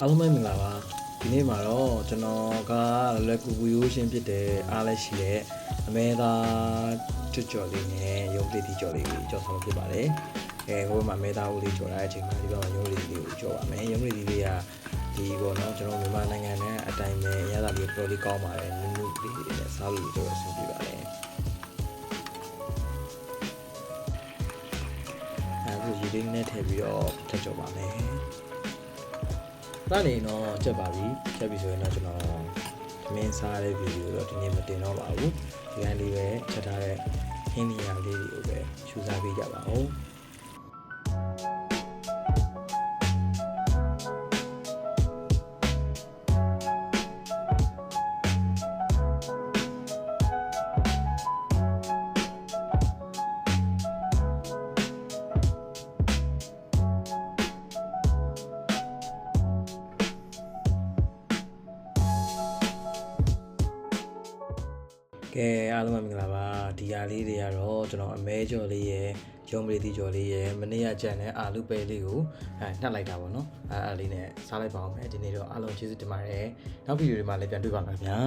အားလုံးပဲမင်္ဂလာပါဒီနေ့မှာတော့ကျွန်တော်ကလွယ်ကူကူရိုးရှင်းဖြစ်တဲ့အားလက်ရှိတဲ့အမဲသားကြွကြော်လေးနဲ့ရုပ်လေးတီကြော်လေးကိုကြော်ဆောင်ဖြစ်ပါတယ်အဲဟိုမှာအမဲသားဦးလေးကြော်ရတဲ့အချိန်မှာဒီဘက်မှာရုပ်လေးလေးကိုကြော်ပါမယ်ရုပ်လေးလေးကဒီပေါ့နော်ကျွန်တော်မြန်မာနိုင်ငံနဲ့အတိုင်းပဲရတာလေးတော်တော်လေးကောင်းပါတယ်နုနုလေးနဲ့စားလို့ကြော်ရဆင်ပြပါတယ်အခုရေလေးနဲ့ထည့်ပြီးတော့ထည့်ကြော်ပါမယ်။ ဒါနေတော့ကြက်ပါပြီ။ကြက်ပြီဆိုရင်တော့ကျွန်တော်မင်းစားတဲ့ဗီဒီယိုတော့ဒီနေ့မတင်တော့ပါဘူး။ဒီတိုင်းလေးပဲချက်ထားတဲ့ဟင်းနေရာလေးတွေကိုပဲရှုစားပေးကြပါဦး။ ကဲအားလုံးပဲမင်္ဂလာပါဒီဟာလေးတွေကတော့ကျွန်တော်အမဲကြော်လေးရယ်ရုံးပရိသီကြော်လေးရယ်မနေ့ကကြံတဲ့အာလူပဲလေးကိုအဲနှက်လိုက်တာပေါ့နော်အဲအားလေးနဲ့စားလိုက်ပါအောင်မယ်ဒီနေ့တော့အားလုံးကျေးဇူးတင်ပါတယ်နောက်ဗီဒီယိုတွေမှာလည်းပြန်တွေ့ပါမယ်ခင်ဗျာ